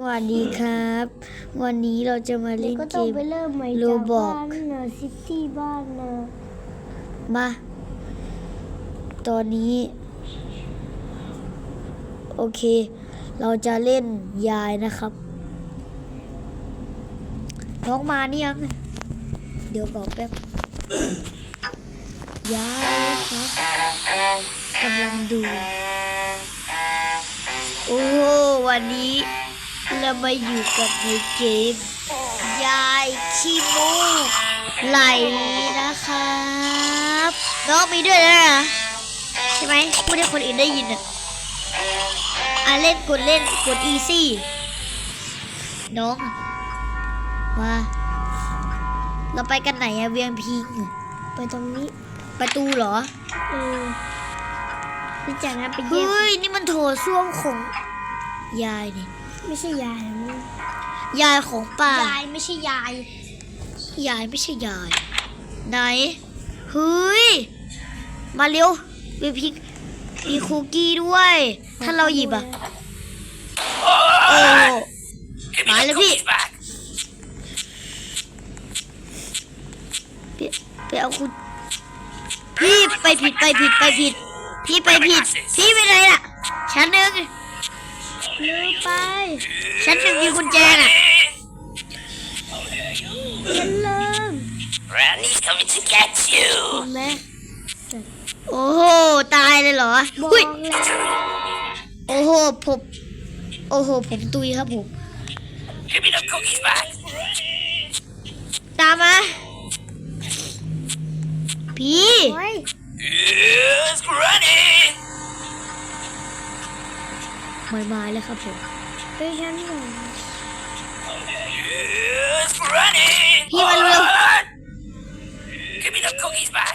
สวัสดีครับ วันนี้เราจะมาเล่นก็เกต้องมไปเริ่มใหม่โลจากบอกบ้านนะซิตี้บ้านนะมา ตอนนี้ โอเค เราจะเล่นยายนะครับ น้องมานี่ยัง เดี๋ยวบอกแป๊บ ยายครับกำลังดู โอ้โหวันนี้ เรามาอยู่กับในเกมยายขี้มูกไหลนะครับน้องมีด้วยนะใช่ไหมพูดให้คนอื่นได้ยินอะอะเล่นกดเล่นกด easy น้องมาเราไปกันไหนอะเวียงพิงอะไปตรงนี้ประตูเหรอเออพี่จากนั้นไปแยเฮ้กยนี่มันโถส้วมของยายนี่ ไม่ใช่ยายนะมึงยายของป้ายายไม่ใช่ยาย ยายไม่ใช่ยาย ไหนเฮ้ยมาเร็วมีพริกมีคุกกี้ด้วย ถ้าเราหยิบอะโอ้มาแล้วพี่พี่ไปเอาคุณพี่ไปผิดไปผิดไปผิด พี่ไปผิด พี่ไปไหนล่ะชั้นหนึ่ง ลืมไปชั้นหนึ่งมีกุญแจน่ะฉันเริ่ม Granny's coming to get you. เห็นไหมโอ้โห ตายเลยเหรอบอกหุ้ยแล้วโอ้โห ผม โอ้โห ผมตุยครับผม Give me the cookies back. ตามมา พี่โอ้ ย Here's Granny. ไม่มาแล้วครับผมไปฉันก่อน Here's Granny. พี่มาเร็ว Give me the cookies back.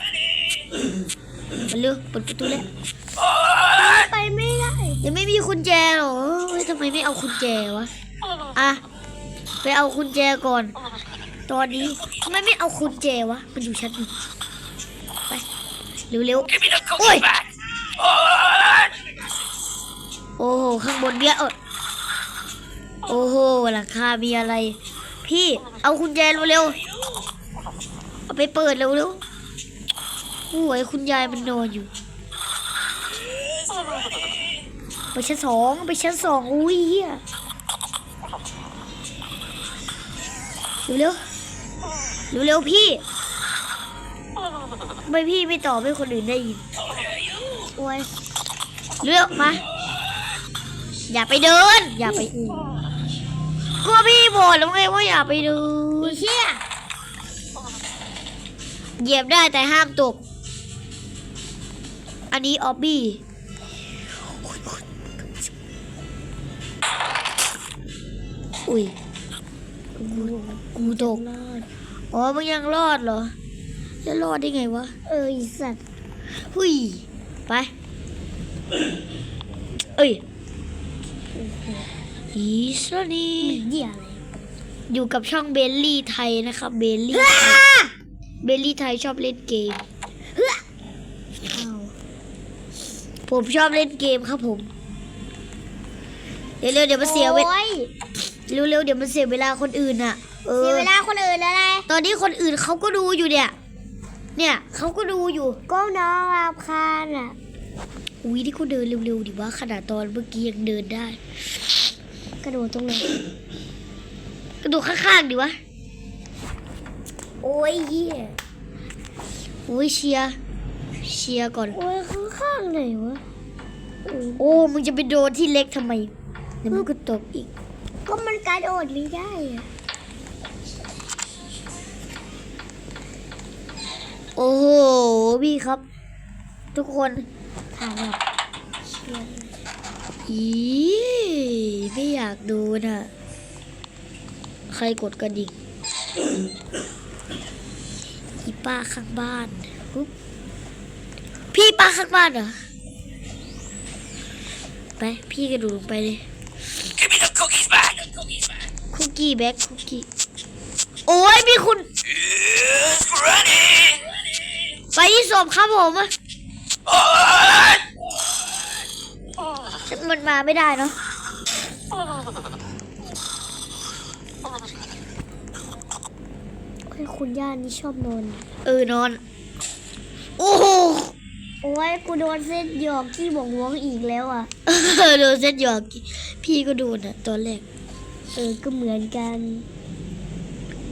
มาเร็วเปิดประตูแล้วไปไม่ได้ยังไม่มีกุญแจเหรอเฮ้ยทำไมไม่เอากุญแจวะอะไปเอากุญแจก่อน ตอนนี้ทำไมไม่เอากุญแจวะมันอยู่ชั้นหนึ่งไปเร็ว Give me the Oi. โอ้โหข้างบนเนี้ยเออโอ้โหหลังคามีอะไร พี่เอากุญแจเร็วๆเอาไปเปิดเร็วๆโอ้ยคุณยายมันนอนอยู่ ไปชั้นสองไปชั้นสองอุ้ยเฮียเร็วเร็วเร็วๆพี่ไมพี่ไม่ตอบให้คนอื่นได้ยินโอ้ยเร็วมา อย่าไปเดิน อย่าไปก็พี่บอกแล้วไงว่าอย่าไปเดินเชี่ยเหยียบได้แต่ห้ามตก อันนี้ออบบี้อุ้ยกูกูตกรอดอ๋อมึงยังรอดเหรอ จะรอดได้ไงวะ เออไอสัตว์ หุยไป เอ้ย อีสนีเหี้ยอะไรอยู่กับช่องเบลลี่ไทยนะครับเบลลี่เบลลี่ไทยชอบเล่นเกมเอาผมชอบเล่นเกมครับผม เร็วๆเดี๋ยวมันเสียเวลาโอ้ยเร็วๆเดี๋ยวมันเสียเวลาคนอื่นอะเออเสียเวลาคนอื่นแล้วไงตอนนี้คนอื่นเขาก็ดูอยู่เนี่ย เนี่ยเขาก็ดูอยู่ก็น้องรำคาญอะ อุ้ยที่เขาเดินเร็วๆดิว่าขนาดตอนเมื่อกี้ยังเดินได้ กระโดดตรงไหนกระโดดข้างๆดิวะ โอ้ยเหี้ยอุ้ยเชียร์เชียร์ก่อน โอ้ยข้างๆไหนวะเออโอ้มึงจะไปโดนที่เล็กทำไมเดี๋ยวมึงก็ตกอีก ก็มันกระโดดไม่ได้อะโอ้โหพี่ครับ ทุกคน ถ่ายแบบเชี่ยอีไม่อยากดูน่ะ ใครกดกระดิ่งอีป้าข้างบ้านปุ๊บพี่ป้าข้างบ้านเหรอ ไป พี่กระโดดลงไปเลย Give me the cookies back. Cookies back. คุกกี้แบ็คคุกกี้ โอ้ยมีคุณ Here's Granny. ไปที่ศพครับผม มาไม่ได้เนาะคุณย่านี่ชอบนอน เออนอน โอ้โหโอ้ยกูโดนเส้นหยอกที่บอกวงอีกแล้วอะ โดนเส้นหยอก พี่ก็โดนอะตอนแรก เออ ก็เหมือนกัน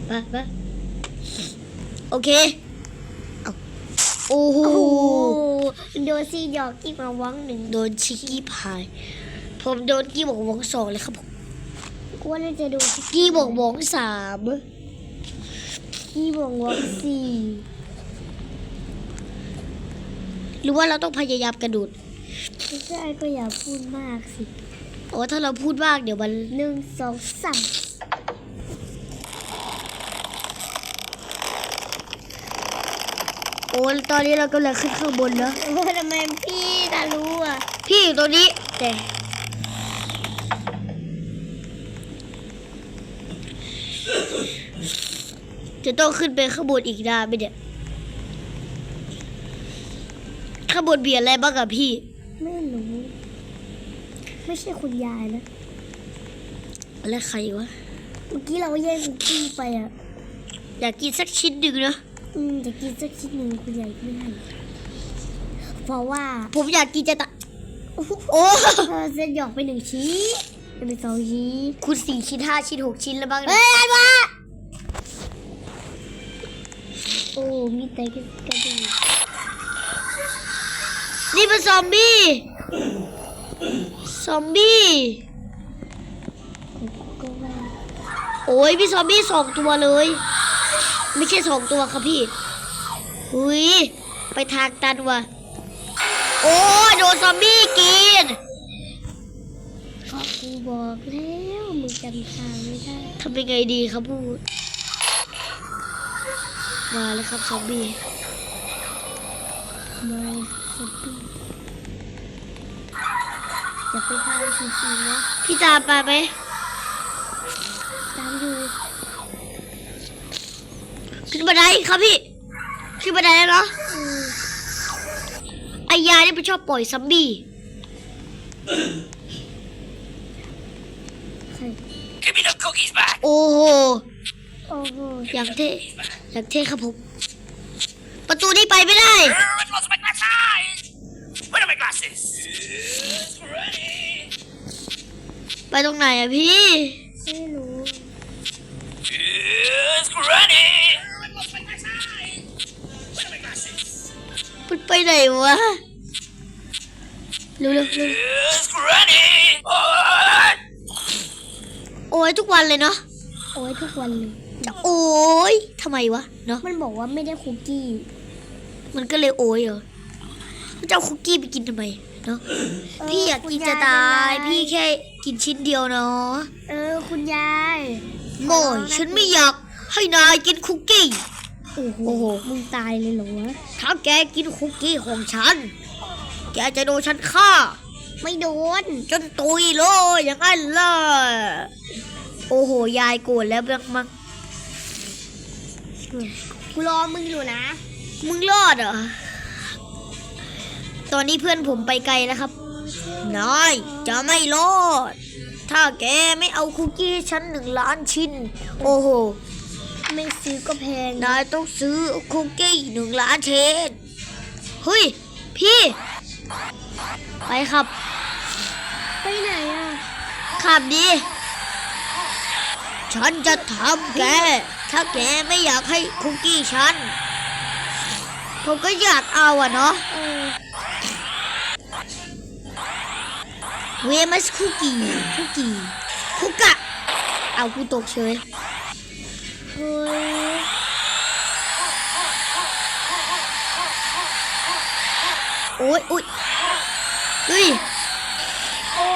ปะปะโอเค โอ้โห โดนซีหยอกที่บอกวงหนึ่ง โดนชิคกี้พาย ผมโดนกี้บอกวงสองเลยครับผมกูว่าน่าจะโดนกี้บอกวงสามที่บอกวังสี่หรือว่าเราต้องพยายามกระโดดไม่ใช่ก็อย่าพูดมากสิโอ้ถ้าเราพูดมากเดี๋ยวมันหนึ่งสองสามโอ้ตอนนี้เรากำลังขึ้นข้างบนแล้วโอ้ทำไมพี่ตารู้อะ พี่อยู่ตรงนี้แต่ จะต้องขึ้นไปข้างบนอีกนานไหมเนี่ยข้างบนเบียร์อะไรบ้างอะพี่ ไม่รู้ ไม่ใช่คุณยายนะ แล้วใครวะ เมื่อกี้เราแย่งคุกกี้ไปอะอยากกินสักชิ้นหนึ่งนะอืมจะกินสักชิ้นหนึ่งคุณยายไม่ให้เพราะว่าผมอยากกินจะตะโอ้โหเธอเส้นหยอกไปหนึ่งชิ้นเป็นสองชิ้นคุณสี่ชิ้นห้าชิ้นหกชิ้นแล้วบ้างนะเฮ้ยอะไรวะ มีแต่กระดูกนี่เป็นซอมบี้ ซอมบี้ก็ว่าโอ้ยพี่ซอมบี้สองตัวเลย ไม่ใช่สองตัวครับพี่หุยไปทางตันว่ะ โอ้ยโดนซอมบี้กินก็กูบอกแล้วมึงจำทางไม่ได้ทำยังไงดีครับพูด มาเลยครับซอมบี้มาสปีอย่าไปทางสีสีนะพี่ตามมาไหมตามอยู่ขึ้นบันไดครับพี่ ขึ้นบันไดแล้วเนาะอืมไอ้ยานี่มันชอบปล่อยซอมบี้ใคร Give me the cookies back. โอ้โหโอ้โหอย่างเท่ อย่างเท่ครับผม ประตูนี้ไปไม่ได้ Oh, I lost my glasses. Where are my glasses? It's ready. ไปตรงไหนอะพี่ ไม่รู้ It's ready. I lost my glasses. Where are my glasses? มันไปไหนวะเร็วเร็วเร็ว It's ready. Oh, โอ้ยทุกวันเลยเนาะโอ้ยทุกวันเลยโอ้ยทำไมวะเนาะมันบอกว่าไม่ได้คุกกี้ มันก็เลยโอ้ยเหรอมันจะเอาคุกกี้ไปกินทำไมเนาะพี่อยากกินจะตาย พี่แค่กินชิ้นเดียวเนาะเออ คุณยายโง่ฉันไม่อยากให้นายกินคุกกี้ โอ้โหโอ้โหมึงตายเลยเหรอวะถ้าแกกินคุกกี้ของฉัน แกจะโดนฉันฆ่า ไม่โดน จนตุยเลยอย่างนั้นล่ะโอ้โห ยายโกรธแล้วเบ้างมั้ง กูรอมึงอยู่นะ มึงรอดเหรอ ตอนนี้เพื่อนผมไปไกลแล้วครับนายจะไม่รอด ถ้าแกไม่เอาคุกกี้ให้ฉันหนึ่งล้านชิ้น โอ้โห ไม่ซื้อก็แพง นายต้องซื้อคุกกี้หนึ่งล้านเชนเฮ้ย พี่ ไปครับ ไปไหนอะ ขับดี ฉันจะทำแก ถ้าแกไม่อยากให้คุกกี้ฉัน ผมก็อยากเอาอะเนาะเวมัสคุกกี้คุกกี้คุกกะ เอากูตกเฉยเฮ้ยโอ้ยอุ้ยเฮ้ยโอ้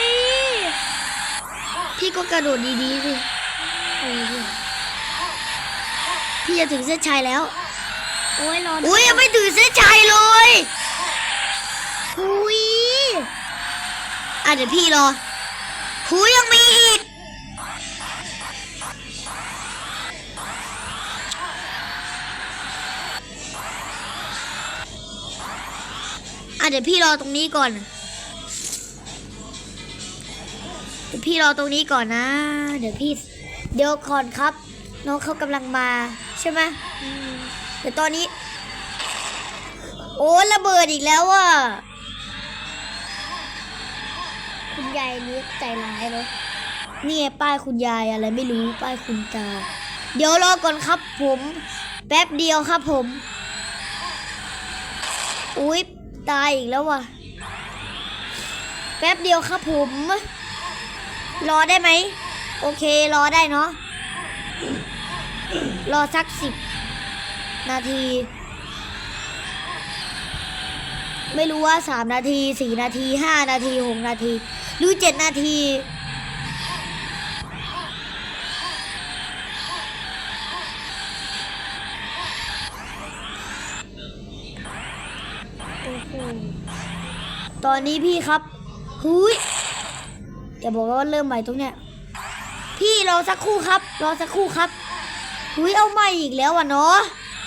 ยพี่ก็กระโดดดีๆสิเออ พี่จะถึงเส้นชัยแล้ว โอ้ยรออุ้ยยังไม่ถึงเส้นชัยเลยอุ้ยอะเดี๋ยวพี่รอหูยังมีอีกอะเดี๋ยวพี่รอตรงนี้ก่อนเดี๋ยวพี่รอตรงนี้ก่อนนะ เดี๋ยวพี่เดี๋ยวก่อนครับ น้องเขากำลังมา ใช่ไหมแต่ตอนนี้ โอ้ระเบิดอีกแล้วอะคุณยายนี้ใจร้ายเนาะนี่ป้ายคุณยายอะไรไม่รู้ป้ายคุณตา เดี๋ยวรอก่อนครับผม แป๊บเดียวครับผม อุ๊ย ตายอีกแล้วว่ะ แป๊บเดียวครับผม รอได้ไหม โอเครอได้เนาะ รอสักสิบนาที ไม่รู้ว่าสามนาทีสี่นาทีห้านาทีหกนาที หรือเจ็ดนาทีตอนนี้พี่ครับหุยอย่าบอกว่าเริ่มใหม่ตรงเนี้ย พี่รอสักครู่ครับ รอสักครู่ครับ หุยเอาใหม่อีกแล้วอะเนาะ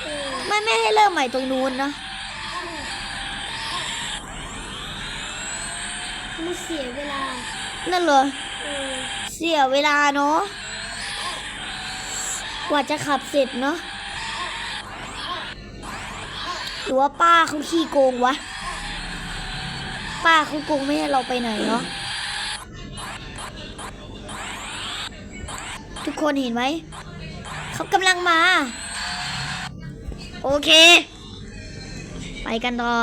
เออไม่ไม่ให้เริ่มใหม่ตรงนู้นนะมันเสียเวลา นั่นเหรอเออเสียเวลาเนาะกว่าจะขับเสร็จเนาะหรือว่าป้าเขาขี้โกงวะ ป้าเขาโกงไม่ให้เราไปไหนเนาะทุกคนเห็นไหม เขากำลังมา โอเค ไปกันต่อ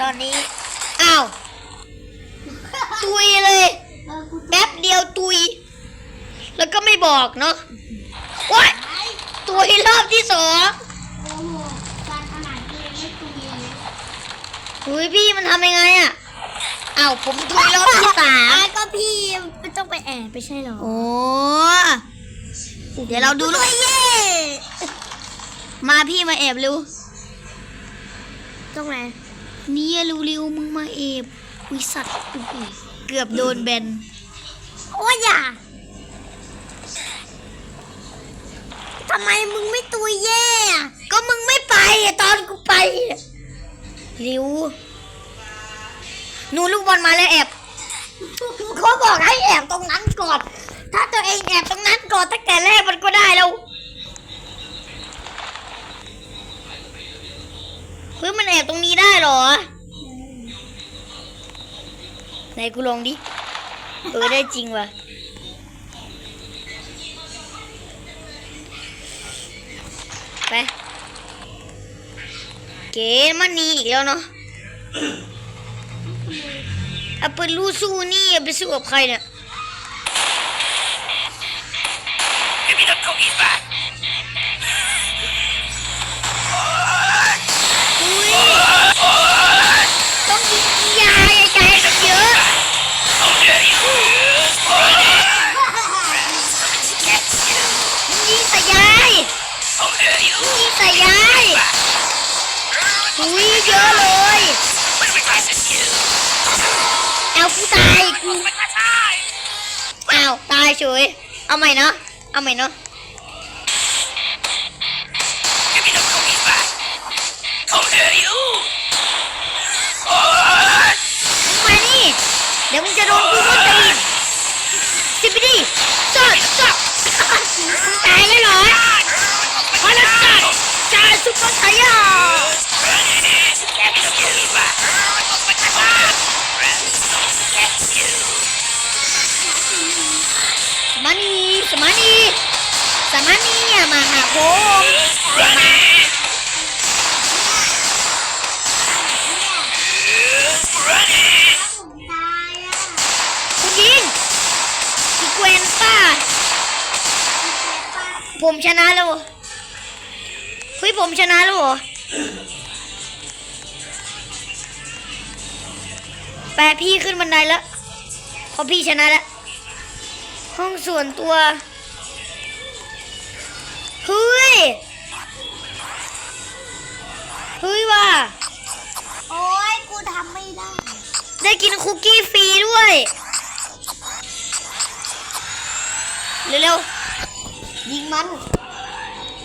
ตอนนี้ อ้าว ตุยเลยเออคุณแป๊บเดียวตุย แล้วก็ไม่บอกเนาะว้ายตุยรอบที่สองโอ้โหการขนาดเกมไม่ตุยเลยหุยพี่มันทำยังไงอะอ้าวผมตุยรอบที่สาม อะก็พี่ไม่ต้อง ไปแอบไปใช่หรอ โอ้เดี๋ยวเราดูลูกเย่มาพี่มาแอบเร็วตรงไหนเนี่ยเร็วๆมึงมาแอบวิสัตว์อุ๊ยเกือบโดนแบนโอ้ยอย่าทำไมมึงไม่ตุยแย่อะก็มึงไม่ไปอะตอนกูไปอะเร็วหนูลูกบอลมาแล้วแอบ เขาบอกให้แอบตรงนั้นก่อน ถ้าตัวเองแอบตรงนั้นก่อนตั้งแต่แรกมันก็ได้แล้วเฮ้ยมันแอบตรงนี้ได้เหรอไหนกูลองดิ เออได้จริงว่ะไป เก๋มันนีอีกแล้วเนาะ เอาปืนลูสู้นี่อย่าไปสู้กับใครเนี่ย Give me the cookies back. อุ้ยต้องยิงยาใหญ่ใจเยอะ How dare you? ยิงใส่ยาย How dare you? ยิงใส่ยายอุ้ยเยอะเลยาวตายเฉยเอาใหม่เนาะ เอาใหม่เนาะ Give me the cookies back. How dare you? มึงมานี่เดี๋ยวมึงจะโดนกูก็ตีสิบไปดิจอดจอดมึงตายแล้วเหรอพอแล้วจัดจ่ายซุปเปอร์ไซย่า สมานีอย่ามาหาผมอย่ามาผมตายอะคุณยิงอีเกวนป้าผมชนะแล้วเหรอเฮ้ยผมชนะแล้วเหรอแปะพี่ขึ้นบันไดแล้วเพราะพี่ชนะแล้วห้องส่วนตัว โอ้ยกูทำไม่ได้ ได้กินคุกกี้ฟรีด้วย เร็วๆ ยิงมัน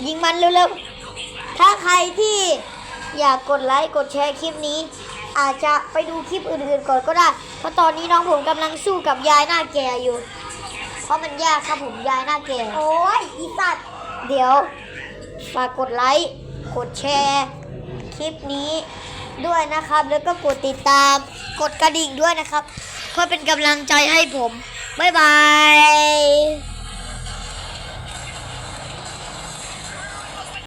ยิงมันเร็วๆ ถ้าใครที่อยากกดไลค์กดแชร์คลิปนี้ อาจจะไปดูคลิปอื่นๆก่อนก็ได้ เพราะตอนนี้น้องผมกำลังสู้กับยายหน้าแก่อยู่ เพราะมันยากครับผมยายหน้าแก่ โอ้ยอีสัตว์ เดี๋ยวฝากกดไลค์ กดแชร์ คลิปนี้ด้วยนะครับ แล้วก็กดติดตามกดกระดิ่งด้วยนะครับ เพื่อเป็นกำลังใจให้ผม บ๊ายบาย